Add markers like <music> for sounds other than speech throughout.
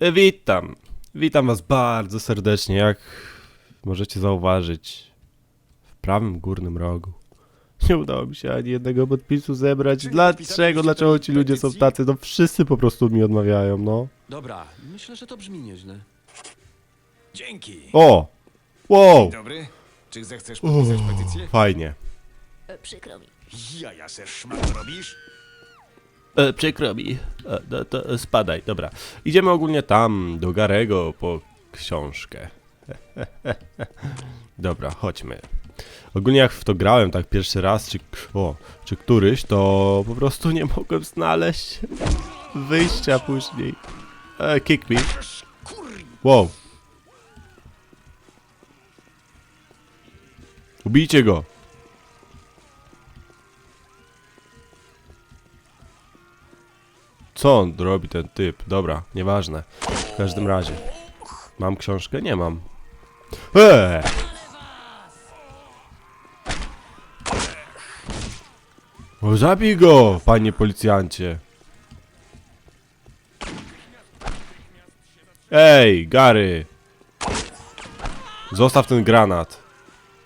Witam. Witam was bardzo serdecznie. Jak możecie zauważyć, w prawym górnym rogu nie udało mi się ani jednego podpisu zebrać. Dlaczego? podpisaliście Dlaczego ci ludzie są petycji? tacy? No wszyscy po prostu mi odmawiają, no. Dobra, myślę, że to brzmi nieźle. Dzięki. O! Wow! Dzień dobry. Czy zechcesz podpisać petycję? Fajnie. E, Przykro mi. Jaja se szmat robisz? E, przykro mi. E, no, to spadaj, dobra. Idziemy ogólnie tam, do Garego, po książkę. <laughs> dobra, chodźmy. Ogólnie jak w to grałem tak pierwszy raz, czy, o, czy któryś, to po prostu nie mogłem znaleźć wyjścia później. E, kick me. Wow. Ubijcie go. Co on robi ten typ? Dobra, nieważne. W każdym razie. Mam książkę? Nie mam. Eee! O, zabij go, panie policjancie. Ej, Gary. Zostaw ten granat.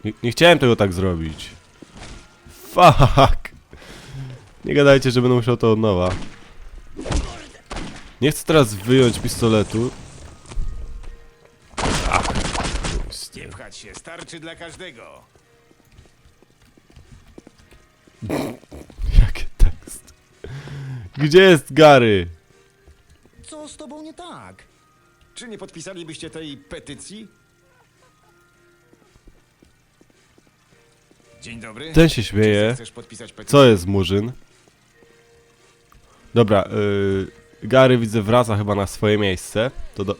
Nie, nie chciałem tego tak zrobić. Fuck. Nie gadajcie, że będę musiał to od nowa. Nie chcę teraz wyjąć pistoletu. Nie pchać się, starczy dla każdego. <laughs> Jaki tekst. Gdzie jest Gary? Co z tobą nie tak? Czy nie podpisalibyście tej petycji? Dzień dobry. Ten się Czy śmieje. zechcesz podpisać petycję? Co jest Murzyn? Dobra, yy, Gary widzę wraca chyba na swoje miejsce. To do...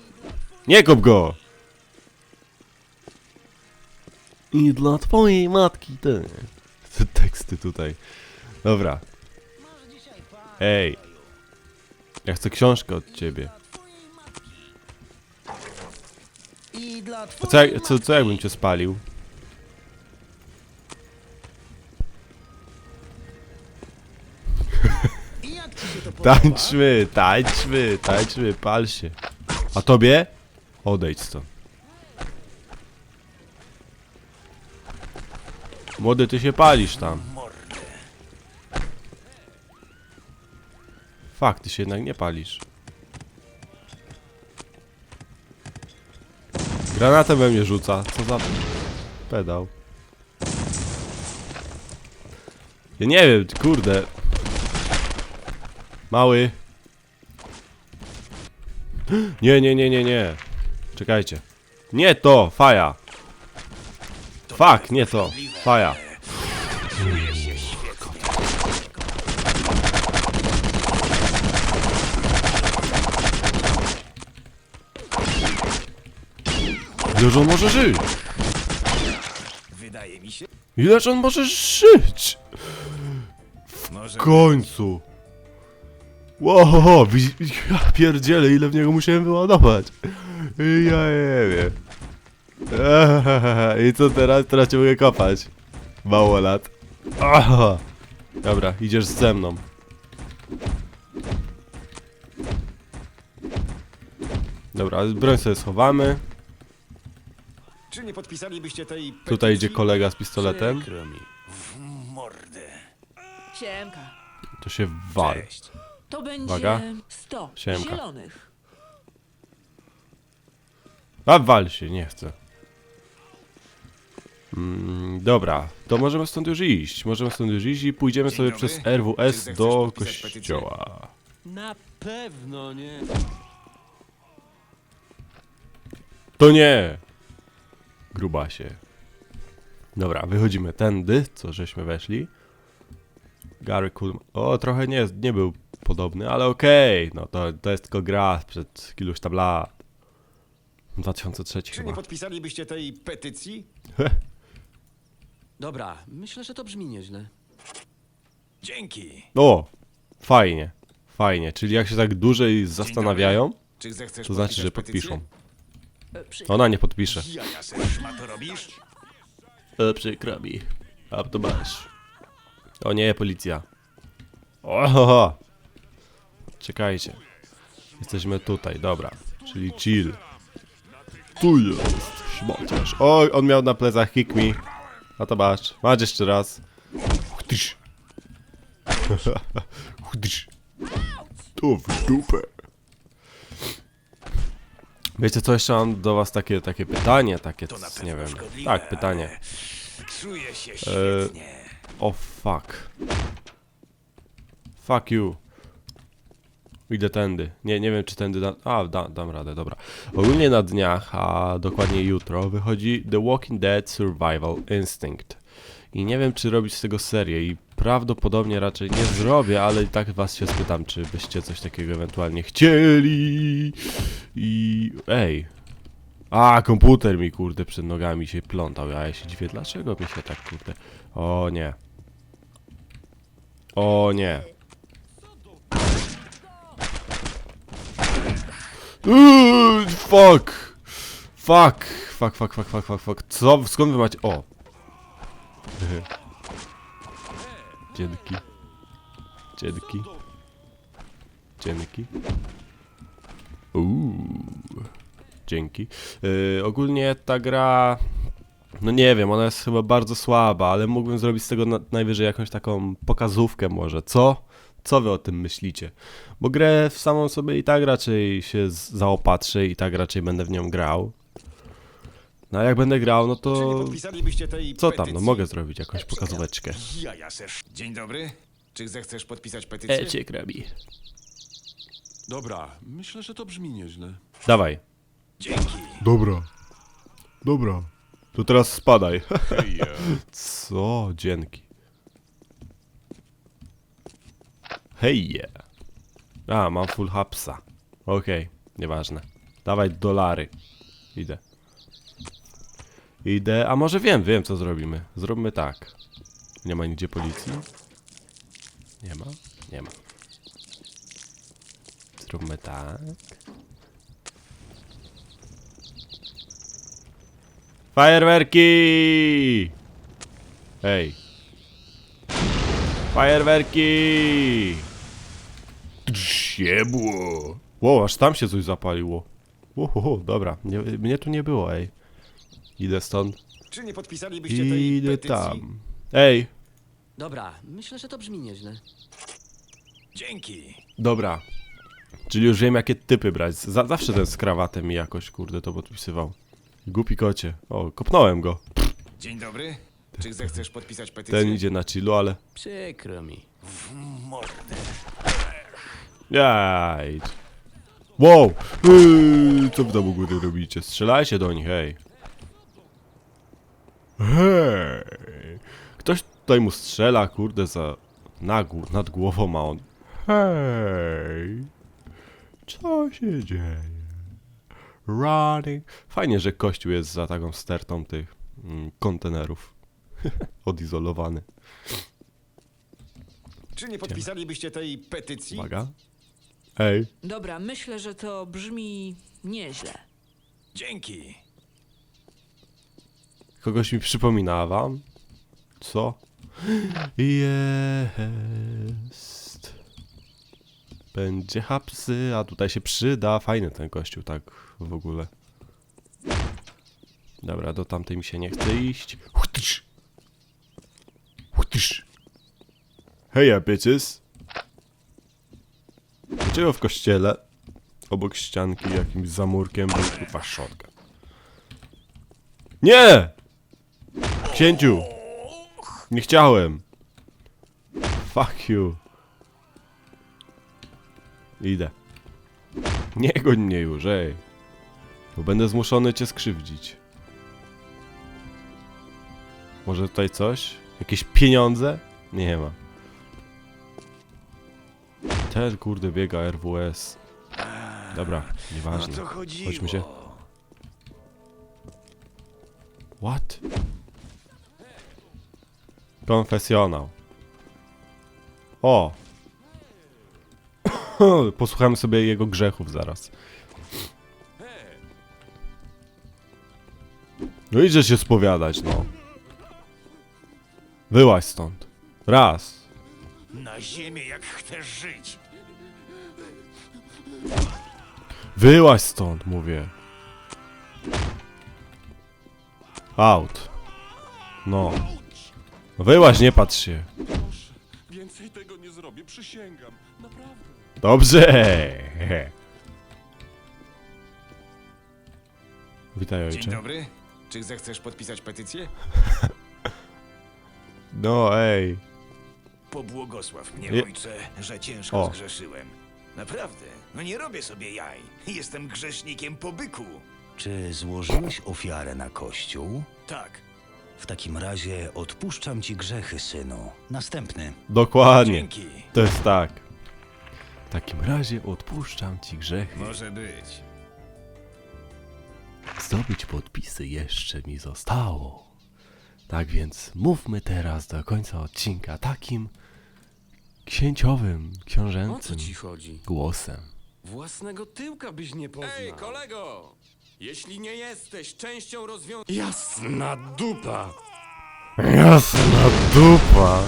Nie kop go! I dla twojej matki te... Te teksty tutaj. Dobra. Ej. Ja chcę książkę od ciebie. I dla co, co, co jakbym cię spalił? Tańczmy, tańczmy, tańczmy, pal się. A tobie? Odejdź stąd. Młody, ty się palisz tam. Fakt, ty się jednak nie palisz. Granatem we mnie rzuca. Co za pedał. Ja nie wiem, kurde. Mały. Nie, nie, nie, nie, nie. Czekajcie. Nie to, faja. Fuck, nie to. Faja. Ileż on może żyć? Wydaje mi się. Ileż on może żyć? W końcu. Wi- ja pierdzielę, ile w niego musiałem wyładować. Ja nie wiem. I co teraz? Teraz cię mogę kopać. Mało lat. Aha. Dobra, idziesz ze mną. Dobra, broń sobie schowamy. Czy nie podpisalibyście tej petycji? Tutaj idzie kolega z pistoletem. Przykro mi. Mordę. Siemka. To się wal. Cześć. To będzie Uwaga. 100 Siemka. zielonych. A wal się, nie chcę. Mm, dobra, to możemy stąd już iść. Możemy stąd już iść i pójdziemy Dzień sobie dobry. przez Czy RWS zechcesz do podpisać petycję? kościoła. Na pewno nie. To nie! Grubasie. Dobra, wychodzimy tędy, co żeśmy weszli. Gary Cool... O, trochę nie, nie był podobny, ale okej. No to, to jest tylko gra sprzed iluś tam lat. 2003 Czy chyba. nie podpisalibyście tej petycji? Dobra, myślę, że to brzmi nieźle. Dzięki. O, fajnie, fajnie. Czyli jak się tak dłużej zastanawiają, Czy zechcesz to znaczy, że podpisać podpiszą. E, Ona nie podpisze. Jaja se szmato robisz? E, przykro mi. A to masz. O nie, policja. Oho! Czekajcie. Jesteśmy tutaj, dobra. Czyli chill. Tu jest, szmociarz. Oj, on miał na plecach kick me. A to masz. Masz jeszcze raz. Chtysz. <laughs> Chtysz. To w dupę. Wiecie co, jeszcze mam do was takie, takie pytanie, takie, nie wiem, tak, pytanie. Czuję się E, o fuck. Fuck you. Idę tędy. Nie, nie wiem czy tędy da... A, da, dam radę, dobra. Ogólnie na dniach, a dokładnie jutro, wychodzi The Walking Dead Survival Instinct. I nie wiem czy robić z tego serię i prawdopodobnie raczej nie zrobię, ale i tak was się spytam, czy byście coś takiego ewentualnie chcieli. I... Ej. A, komputer mi kurde przed nogami się plątał, a ja się dziwię, dlaczego mi się tak kurde... O nie. O nie. Uuu, fuck! Fuck! Fuck, fuck, fuck, fuck, fuck, fuck. Co? Skąd wy macie... O! <laughs> Dzięki. Dzięki. Dzięki. Uuu. Dzięki. Yy, ogólnie ta gra... No nie wiem, ona jest chyba bardzo słaba, ale mógłbym zrobić z tego na, najwyżej jakąś taką pokazówkę może, co? Co wy o tym myślicie? Bo grę w samą sobie i tak raczej się zaopatrzę i tak raczej będę w nią grał. No a jak będę grał, no to... Co tam, no mogę zrobić jakąś pokazóweczkę. Ja, ja sesz. Dzień dobry. Czy zechcesz podpisać petycję? Ecie krabi. Dobra, myślę, że to brzmi nieźle. Dawaj. Dzięki. Dobra. Dobra. To teraz spadaj. <laughs> Co? Dzięki. Hej. A, mam full hapsa. Okej, nieważne. Dawaj dolary. Idę. Idę, a może wiem, wiem co zrobimy. Zróbmy tak. Nie ma nigdzie policji? Nie ma? Nie ma. Zróbmy tak. Fajerwerki! Hej. Fajerwerki! Siebło! Wow, aż tam się coś zapaliło. Ohoho, dobra, nie, mnie tu nie było, ej. Idę stąd. Czy nie podpisalibyście tej Idę petycji? tam. Ej, Dobra, myślę, że to brzmi nieźle. Dzięki. dobra. Czyli już wiem jakie typy brać. Za, zawsze ten z krawatem mi jakoś, kurde, to podpisywał. Głupi kocie. O, kopnąłem go. Dzień dobry. Czy zechcesz podpisać petycję? Ten idzie na chillu, ale... Przykro mi. Jaj. Wow! Yy, co wy tam u góry robicie? Strzelajcie do nich, hej. Hej. Ktoś tutaj mu strzela, kurde, za... Na gó- nad głową ma on. Hej. Co się dzieje? Running. Fajnie, że kościół jest za taką stertą tych mm, kontenerów. <laughs> Odizolowany. Czy nie podpisalibyście tej petycji? Uwaga. Ej. Dobra, myślę, że to brzmi nieźle. Dzięki. Kogoś mi przypomina wam? Co? Jest. Będzie hapsy, a tutaj się przyda. Fajny ten kościół, tak w ogóle. Dobra, do tamtej mi się nie chce iść. Heja, bitches. Dlaczego w kościele obok ścianki jakimś zamurkiem był kurwa shotgun? Nie! Księciu! Nie chciałem! Fuck you. Idę. Nie goń mnie już, ej. Bo będę zmuszony cię skrzywdzić. Może tutaj coś? Jakieś pieniądze? Nie ma. Ten kurde biega RWS. Dobra, nieważne. chodziło? Chodźmy się. What? Konfesjonał. O! <coughs> Posłuchamy sobie jego grzechów zaraz. No idzie się spowiadać, no. Wyłaź stąd. Raz. Na ziemię jak chcesz żyć. Wyłaź stąd, mówię. Out. No. Wyłaź, nie patrz się. Proszę, więcej tego nie zrobię, przysięgam. Naprawdę. Dobrze. <laughs> Witaj, Dzień ojcze. dobry. Czy zechcesz podpisać petycję? <laughs> No, ej. Pobłogosław mnie, Je- ojcze, że ciężko O. zgrzeszyłem. Naprawdę, no nie robię sobie jaj. Jestem grzesznikiem po byku. Czy złożyłeś ofiarę na kościół? Tak, W takim razie odpuszczam ci grzechy, synu. Następny. Dokładnie. dzięki. To jest tak. W takim razie odpuszczam ci grzechy. Może być. Zdobyć podpisy jeszcze mi zostało. Tak więc mówmy teraz do końca odcinka takim księciowym, O książęcym co ci chodzi? głosem. Własnego tyłka byś nie poznał. Ej, kolego! Jeśli nie jesteś częścią rozwiązania... Jasna dupa! Jasna dupa!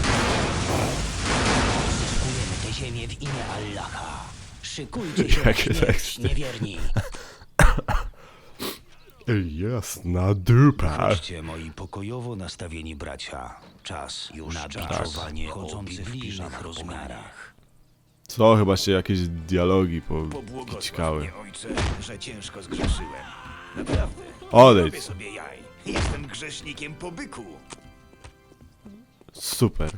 Atakujemy tę ziemię w imię Allaha. Szykujcie się <laughs> na Jakie śmierć, teksty. niewierni. Jasna dupa! Chodźcie, moi pokojowo nastawieni bracia. Czas już na biczowanie chodzących w bliższych rozmiarach. Co, chyba się jakieś dialogi pokićkały. ojcze, że ciężko zgrzeszyłem. Naprawdę, Odejdź. robię sobie jaj. Jestem grzesznikiem po byku. Super.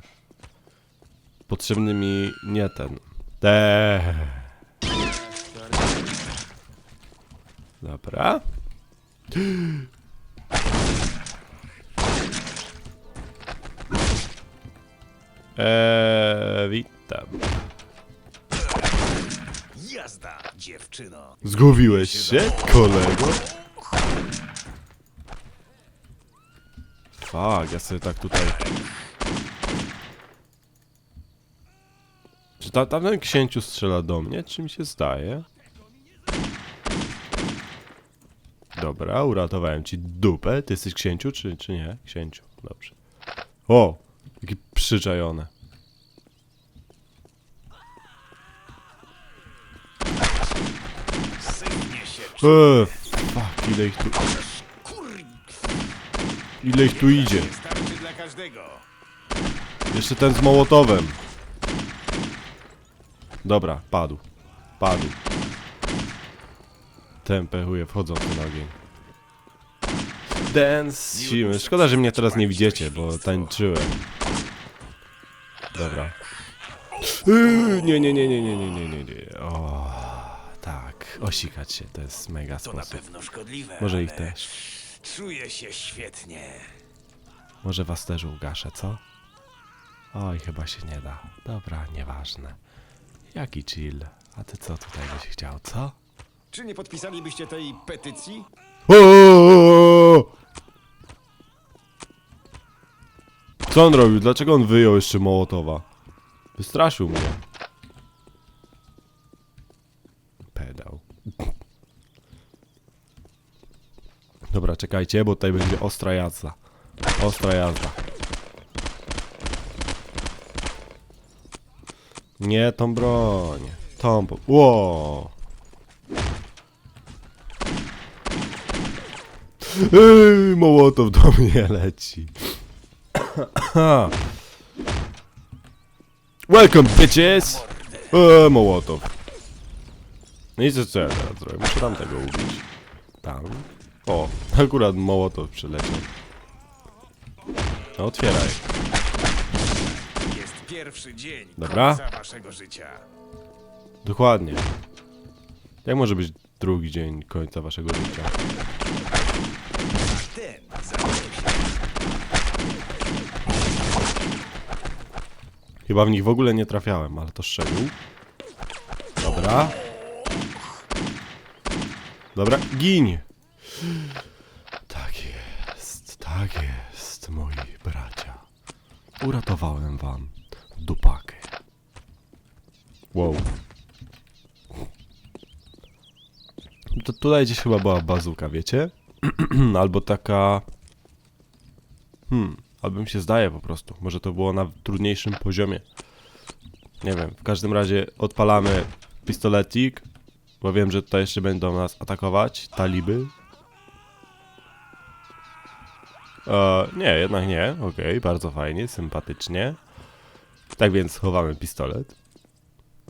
Potrzebny mi nie ten. Te. Dobra. Eee, witam. Jazda, dziewczyno. Zgubiłeś się, kolego? Fuck, ja sobie tak tutaj... Czy ta, tamten księciu strzela do mnie, czy mi się zdaje? Dobra, uratowałem ci dupę. Ty jesteś księciu, czy, czy nie? Księciu, dobrze. O! Jakie przyczajone. Sypnie się. Fuck, ile ich tu... Ile ich tu idzie? Jeszcze ten z Mołotowem. Dobra, padł. Padł. Ten pechuje wchodzący na ogień. Dance siły. Szkoda, że mnie teraz nie widzicie, bo tańczyłem. Dobra. Yy, Nie, nie, nie, nie, nie, nie, nie, nie, nie. O, tak. Osikać się, to jest mega To na sposób. pewno szkodliwe. Może ich ale też. Czuję się świetnie. Może was też ugaszę, co? Oj, chyba się nie da. Dobra, nieważne. Jaki chill. A ty co tutaj byś chciał, co? Czy nie podpisalibyście tej petycji? O! Co on robił? Dlaczego on wyjął jeszcze Mołotowa? Wystraszył mnie. Pedał. Dobra, czekajcie, bo tutaj będzie ostra jazda. Ostra jazda. Nie tą broń. Tą. Ło! Ej, Mołotow do mnie leci. Welcome, bitches! Eee, Mołotow. No i co, co ja teraz zrobię? Muszę tamtego ubić. Tam. O, akurat Mołotow przyleciał. No, otwieraj. Jest pierwszy dzień Dobra. końca waszego życia. Dokładnie. Jak może być drugi dzień końca waszego życia? Ten się Chyba w nich w ogóle nie trafiałem, ale to szczegół. Dobra. Dobra, gin! Tak jest, tak jest, moi bracia. Uratowałem wam dupakę. Wow. To tutaj gdzieś chyba była bazuka, wiecie? <clears throat> Albo taka... Hmm, albo mi się zdaje po prostu. Może to było na trudniejszym poziomie. Nie wiem, w każdym razie odpalamy pistolecik. Bo wiem, że tutaj jeszcze będą nas atakować. Taliby. E, nie, jednak nie. Okej, bardzo fajnie, sympatycznie. Tak więc chowamy pistolet.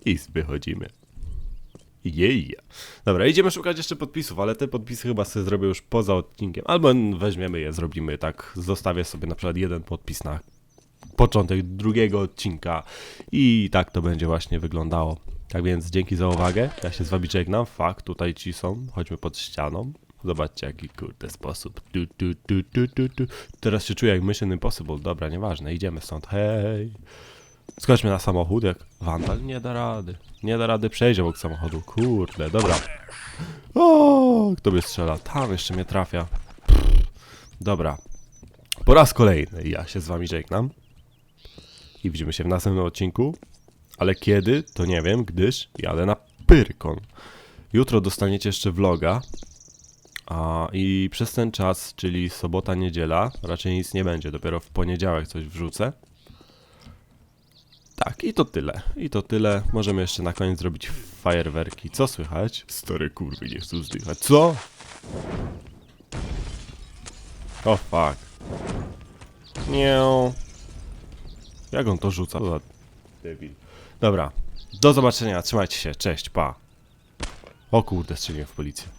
I wychodzimy. Jej. Dobra, idziemy szukać jeszcze podpisów, ale te podpisy chyba sobie zrobię już poza odcinkiem. Albo weźmiemy je, zrobimy tak. Zostawię sobie na przykład jeden podpis na początek drugiego odcinka. I tak to będzie właśnie wyglądało. Tak więc dzięki za uwagę. Ja się z wami żegnam. Fakt, tutaj ci są. Chodźmy pod ścianą. Zobaczcie jaki kurde sposób. Tu, tu, tu, tu, tu, tu. Teraz się czuję jak Mission Impossible. Dobra, nieważne. Idziemy stąd. Hej. Skoczmy na samochód, jak Wandal nie da rady. Nie da rady przejść obok samochodu. Kurde, dobra. O, kto by strzela? Tam jeszcze mnie trafia. Dobra. Po raz kolejny ja się z wami żegnam. I widzimy się w następnym odcinku. Ale kiedy, to nie wiem, gdyż jadę na Pyrkon. Jutro dostaniecie jeszcze vloga. A, I przez ten czas, czyli sobota, niedziela, raczej nic nie będzie. Dopiero w poniedziałek coś wrzucę. Tak, i to tyle. I to tyle. Możemy jeszcze na koniec zrobić fajerwerki. Co słychać? Stare kurwy nie chcą zdychać. Co? O fuck. Nie. Jak on to rzuca? Za Debil. Dobra. Do zobaczenia. Trzymajcie się. Cześć. Pa. O kurde, strzeliłem w policję.